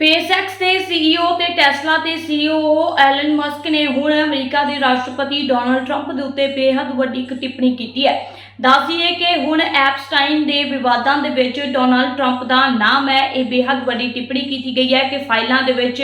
SpaceX ਦੇ CEO ਤੇ Tesla ਦੇ ਸੀਈਓ ਐਲਨ ਮਸਕ ਨੇ ਹੁਣ ਅਮਰੀਕਾ ਦੇ ਰਾਸ਼ਟਰਪਤੀ ਡੋਨਲਡ ਟਰੰਪ ਦੇ ਉੱਤੇ ਬੇਹੱਦ ਵੱਡੀ ਇੱਕ ਟਿੱਪਣੀ ਕੀਤੀ ਹੈ। ਦੱਸੀਏ ਕਿ ਹੁਣ ਐਪਸਟਾਈਨ ਦੇ ਵਿਵਾਦਾਂ ਦੇ ਵਿੱਚ ਡੋਨਲਡ ਟਰੰਪ ਦਾ ਨਾਮ ਹੈ। ਇਹ ਬੇਹੱਦ ਵੱਡੀ ਟਿੱਪਣੀ ਕੀਤੀ ਗਈ ਹੈ ਕਿ ਫਾਈਲਾਂ ਦੇ ਵਿੱਚ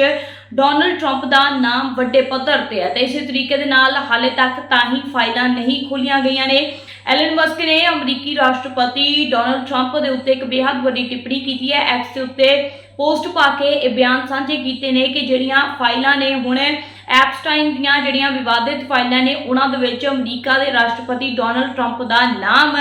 ਡੋਨਲਡ ਟਰੰਪ ਦਾ ਨਾਮ ਵੱਡੇ ਪੱਧਰ ਤੇ ਹੈ। ਤੇ ਇਸੇ ਤਰੀਕੇ ਦੇ ਨਾਲ ਹਾਲੇ ਤੱਕ ਤਾਂ ਹੀ ਫਾਈਲਾਂ ਨਹੀਂ ਖੋਲੀਆਂ ਗਈਆਂ ਨੇ। ਐਲਨ ਮਸਕ ਨੇ ਅਮਰੀਕੀ ਰਾਸ਼ਟਰਪਤੀ ਡੋਨਲਡ ਟਰੰਪ ਦੇ ਉੱਤੇ ਇੱਕ ਬੇਹੱਦ ਵੱਡੀ ਟਿੱਪਣੀ ਕੀਤੀ ਹੈ। ਐਕਸ ਦੇ ਉੱਤੇ ਪੋਸਟ ਪਾ ਕੇ ਇਹ ਬਿਆਨ ਸਾਂਝੇ ਕੀਤੇ ਨੇ ਕਿ ਜਿਹੜੀਆਂ ਫਾਈਲਾਂ ਨੇ ਹੁਣ ਐਪਸਟਾਈਨ ਦੀਆਂ ਜਿਹੜੀਆਂ ਵਿਵਾਦਿਤ ਫਾਈਲਾਂ ਨੇ, ਉਹਨਾਂ ਦੇ ਵਿੱਚ ਅਮਰੀਕਾ ਦੇ ਰਾਸ਼ਟਰਪਤੀ ਡੋਨਲਡ ਟਰੰਪ ਦਾ ਨਾਮ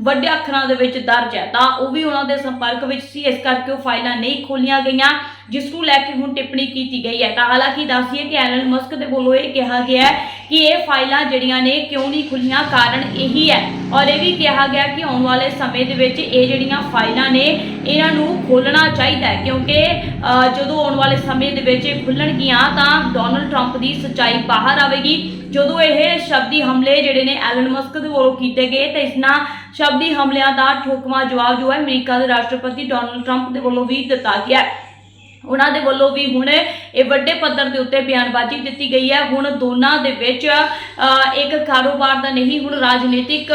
ਵੱਡੇ ਅੱਖਰਾਂ ਦੇ ਵਿੱਚ ਦਰਜ ਹੈ। ਤਾਂ ਉਹ ਵੀ ਉਹਨਾਂ ਦੇ ਸੰਪਰਕ ਵਿੱਚ ਸੀ, ਇਸ ਕਰਕੇ ਉਹ ਫਾਈਲਾਂ ਨਹੀਂ ਖੋਲੀਆਂ ਗਈਆਂ। ਜਿਸ ਨੂੰ ਲੈ ਕੇ ਹੁਣ ਟਿੱਪਣੀ ਕੀਤੀ ਗਈ ਹੈ। ਤਾਂ ਹਾਲਾਂਕਿ ਦੱਸੀਏ ਕਿ ਐਲਨ ਮਸਕ ਦੇ ਵੱਲੋਂ ਇਹ ਕਿਹਾ ਗਿਆ ਕਿ ਇਹ ਫਾਈਲਾਂ ਜਿਹੜੀਆਂ ਨੇ ਕਿਉਂ ਨਹੀਂ ਖੁੱਲੀਆਂ ਕਾਰਨ ਇਹੀ ਹੈ। ਔਰ ਇਹ ਵੀ ਕਿਹਾ ਗਿਆ ਕਿ ਆਉਣ ਵਾਲੇ ਸਮੇਂ ਦੇ ਵਿੱਚ ਇਹ ਜਿਹੜੀਆਂ ਫਾਈਲਾਂ ਨੇ, ਇਹਨਾਂ ਨੂੰ ਖੋਲਣਾ ਚਾਹੀਦਾ ਹੈ। ਕਿਉਂਕਿ ਜਦੋਂ ਆਉਣ ਵਾਲੇ ਸਮੇਂ ਦੇ ਵਿੱਚ ਇਹ ਖੁੱਲਣਗੀਆਂ ਤਾਂ ਡੋਨਲਡ ਟਰੰਪ ਦੀ ਸੱਚਾਈ ਬਾਹਰ ਆਵੇਗੀ। ਜਦੋਂ ਇਹ ਸ਼ਬਦੀ ਹਮਲੇ ਜਿਹੜੇ ਨੇ ਐਲਨ ਮਸਕ ਦੇ ਵੱਲੋਂ ਕੀਤੇ ਗਏ, ਤਾਂ ਇਸ ਨਾਲ ਸ਼ਬਦੀ ਹਮਲਿਆਂ ਦਾ ਠੋਕਵਾਂ ਜਵਾਬ ਜੋ ਹੈ ਅਮਰੀਕਾ ਦੇ ਰਾਸ਼ਟਰਪਤੀ ਡੋਨਲਡ ਟਰੰਪ ਦੇ ਵੱਲੋਂ ਵੀ ਦਿੱਤਾ ਗਿਆ ਉਹਨਾਂ ਦੇ ਵੱਲੋਂ ਵੀ ਹੁਣ ਇਹ ਵੱਡੇ ਪੱਧਰ ਦੇ ਉੱਤੇ ਬਿਆਨਬਾਜ਼ੀ ਦਿੱਤੀ ਗਈ ਹੈ। ਹੁਣ ਦੋਨਾਂ ਦੇ ਵਿੱਚ ਇੱਕ ਕਾਰੋਬਾਰ ਦਾ ਨਹੀਂ, ਹੁਣ ਰਾਜਨੀਤਿਕ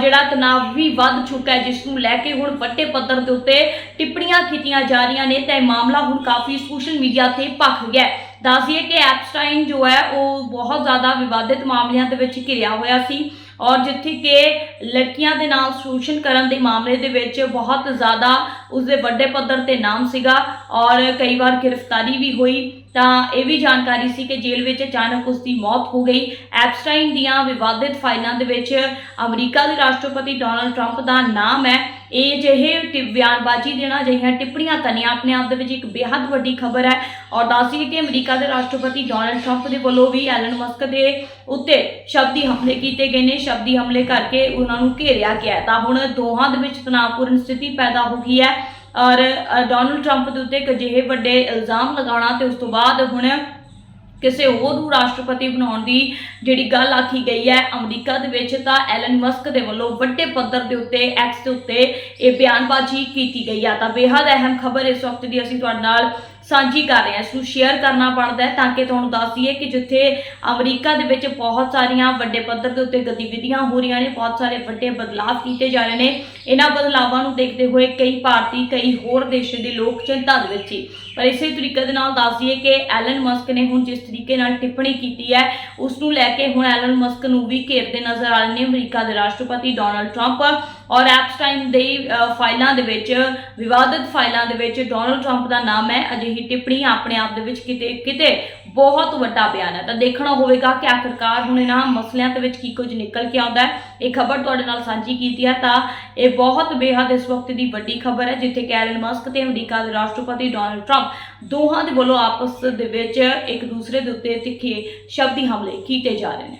ਜਿਹੜਾ ਤਣਾਅ ਵੀ ਵੱਧ ਚੁੱਕਾ ਹੈ, ਜਿਸ ਨੂੰ ਲੈ ਕੇ ਹੁਣ ਵੱਡੇ ਪੱਧਰ ਦੇ ਉੱਤੇ ਟਿੱਪਣੀਆਂ ਕੀਤੀਆਂ ਜਾ ਰਹੀਆਂ ਨੇ। ਤਾਂ ਇਹ ਮਾਮਲਾ ਹੁਣ ਕਾਫੀ ਸੋਸ਼ਲ ਮੀਡੀਆ ਤੇ ਭਖ ਗਿਆ ਹੈ। ਦੱਸੀਏ ਕਿ ਐਪਸਟਾਈਨ ਜੋ ਹੈ ਉਹ ਬਹੁਤ ਜ਼ਿਆਦਾ ਵਿਵਾਦਿਤ ਮਾਮਲਿਆਂ ਦੇ ਵਿੱਚ ਘਿਰਿਆ ਹੋਇਆ ਸੀ ਔਰ ਜਿੱਥੇ ਕਿ ਲੜਕੀਆਂ ਦੇ ਨਾਲ ਸ਼ੋਸ਼ਣ ਕਰਨ ਦੇ ਮਾਮਲੇ ਦੇ ਵਿੱਚ ਬਹੁਤ ਜ਼ਿਆਦਾ ਉਸਦੇ ਵੱਡੇ ਪੱਧਰ ਤੇ ਨਾਮ ਸੀਗਾ ਔਰ ਕਈ ਵਾਰ ਗ੍ਰਿਫਤਾਰੀ ਵੀ ਹੋਈ। ਤਾਂ ਇਹ ਵੀ ਜਾਣਕਾਰੀ ਸੀ ਕਿ ਜੇਲ੍ਹ ਵਿੱਚ ਅਚਾਨਕ ਉਸ ਦੀ ਮੌਤ ਹੋ ਗਈ। ਐਪਸਟਾਈਨ ਦੀਆਂ ਵਿਵਾਦਿਤ ਫਾਈਲਾਂ ਦੇ ਵਿੱਚ ਅਮਰੀਕਾ ਦੇ ਰਾਸ਼ਟਰਪਤੀ ਡੋਨਲਡ ਟਰੰਪ ਦਾ ਨਾਮ ਹੈ। ਇਹ ਜਿਹੇ ਟਿ- ਬਿਆਨਬਾਜ਼ੀ ਦੇਣਾ ਅਜਿਹੀਆਂ ਟਿੱਪਣੀਆਂ ਕਰਨੀਆਂ ਆਪਣੇ ਆਪ ਦੇ ਵਿੱਚ ਇੱਕ ਬੇहद ਵੱਡੀ ਖਬਰ ਹੈ। ਔਰ ਦੱਸੀਏ ਕਿ ਅਮਰੀਕਾ ਦੇ ਰਾਸ਼ਟਰਪਤੀ ਡੋਨਲਡ ਟਰੰਪ ਦੇ ਵੱਲੋਂ ਵੀ ਐਲਨ ਮਸਕ ਦੇ ਉੱਤੇ ਸ਼ਬਦੀ ਹਮਲੇ ਕੀਤੇ ਗਏ ਨੇ। ਸ਼ਬਦੀ ਹਮਲੇ ਕਰਕੇ ਉਹਨਾਂ ਨੂੰ ਘੇਰਿਆ ਗਿਆ ਤਾਂ ਹੁਣ ਦੋਹਾਂ ਦੇ ਵਿੱਚ ਤਣਾਅਪੂਰਨ ਸਥਿਤੀ ਪੈਦਾ ਹੋ ਗਈ ਹੈ। ਔਰ ਡੋਨਲਡ ਟਰੰਪ ਦੇ ਉੱਤੇ ਇੱਕ ਅਜਿਹੇ ਵੱਡੇ ਇਲਜ਼ਾਮ ਲਗਾਉਣਾ ਤੇ ਉਸ ਤੋਂ ਬਾਅਦ ਹੁਣ ਕਿਸੇ ਹੋਰ ਨੂੰ ਰਾਸ਼ਟਰਪਤੀ ਬਣਾਉਣ ਦੀ ਜਿਹੜੀ ਗੱਲ ਆਖੀ ਗਈ ਹੈ, ਅਮਰੀਕਾ ਦੇ ਵਿੱਚ ਤਾਂ ਐਲਨ ਮਸਕ ਦੇ ਵੱਲੋਂ ਵੱਡੇ ਪੱਧਰ ਦੇ ਉੱਤੇ ਐਕਸ ਦੇ ਉੱਤੇ ਇਹ ਬਿਆਨਬਾਜ਼ੀ ਕੀਤੀ ਗਈ ਹੈ ਤਾਂ ਬੇਹੱਦ ਅਹਿਮ ਖਬਰ ਇਸ ਵਕਤ ਦੀ ਅਸੀਂ ਤੁਹਾਡੇ ਨਾਲ ਸਾਂਝੀ ਕਰ ਰਹੇ ਹਾਂ, ਇਸ ਨੂੰ ਸ਼ੇਅਰ ਕਰਨਾ ਬਣਦਾ ਹੈ ਤਾਂ ਕਿ ਤੁਹਾਨੂੰ ਦੱਸ ਦਈਏ ਕਿ ਜਿੱਥੇ ਅਮਰੀਕਾ ਦੇ ਵਿੱਚ ਬਹੁਤ ਸਾਰੀਆਂ ਵੱਡੇ ਪੱਧਰ ਦੇ ਉੱਤੇ ਗਤੀਵਿਧੀਆਂ ਹੋ ਰਹੀਆਂ ਨੇ, ਬਹੁਤ ਸਾਰੇ ਵੱਡੇ ਬਦਲਾਅ ਕੀਤੇ ਜਾ ਰਹੇ ਨੇ। ਇਹਨਾਂ ਬਦਲਾਵਾਂ ਨੂੰ ਦੇਖਦੇ ਹੋਏ ਕਈ ਭਾਰਤੀ, ਕਈ ਹੋਰ ਦੇਸ਼ਾਂ ਦੇ ਲੋਕ ਚਿੰਤਾ ਦੇ ਵਿੱਚ ਸੀ। ਪਰ ਇਸੇ ਤਰੀਕੇ ਦੇ ਨਾਲ ਦੱਸ ਦਈਏ ਕਿ ਐਲਨ ਮਸਕ ਨੇ ਹੁਣ ਜਿਸ ਤਰੀਕੇ ਨਾਲ ਟਿੱਪਣੀ ਕੀਤੀ ਹੈ, ਉਸ ਨੂੰ ਲੈ ਕੇ ਹੁਣ ਐਲਨ ਮਸਕ ਨੂੰ ਵੀ ਘੇਰਦੇ ਨਜ਼ਰ ਆ ਰਹੇ ਨੇ ਅਮਰੀਕਾ ਦੇ ਰਾਸ਼ਟਰਪਤੀ ਡੋਨਲਡ ਟਰੰਪ ਔਰ ਐਪਸਟਾਈਨ ਦੇ ਫਾਈਲਾਂ ਦੇ ਵਿੱਚ, ਵਿਵਾਦਿਤ ਫਾਈਲਾਂ ਦੇ ਵਿੱਚ ਡੋਨਲਡ ਟਰੰਪ ਦਾ ਨਾਮ ਹੈ। ਅਜਿਹੀ ਟਿੱਪਣੀ ਆਪਣੇ ਆਪ ਦੇ ਵਿੱਚ ਕਿਤੇ ਕਿਤੇ ਬਹੁਤ ਵੱਡਾ ਬਿਆਨ ਹੈ। ਤਾਂ ਦੇਖਣਾ ਹੋਵੇਗਾ ਕਿ ਆਖਰਕਾਰ ਹੁਣ ਇਹਨਾਂ ਮਸਲਿਆਂ ਦੇ ਵਿੱਚ ਕੀ ਕੁਝ ਨਿਕਲ ਕੇ ਆਉਂਦਾ ਹੈ। ਇਹ ਖਬਰ ਤੁਹਾਡੇ ਨਾਲ ਸਾਂਝੀ ਕੀਤੀ ਹੈ। ਤਾਂ ਇਹ ਬਹੁਤ ਬੇਹੱਦ ਇਸ ਵਕਤ ਦੀ ਵੱਡੀ ਖਬਰ ਹੈ, ਜਿੱਥੇ ਕੈਰਨ ਮਸਕ ਤੇ ਅਮਰੀਕਾ ਦੇ ਰਾਸ਼ਟਰਪਤੀ ਡੋਨਲਡ ਟਰੰਪ ਦੋਹਾਂ ਦੇ ਵੱਲੋਂ ਆਪਸ ਦੇ ਵਿੱਚ ਇੱਕ ਦੂਸਰੇ ਦੇ ਉੱਤੇ ਤਿੱਖੇ ਸ਼ਬਦੀ ਹਮਲੇ ਕੀਤੇ ਜਾ ਰਹੇ ਨੇ।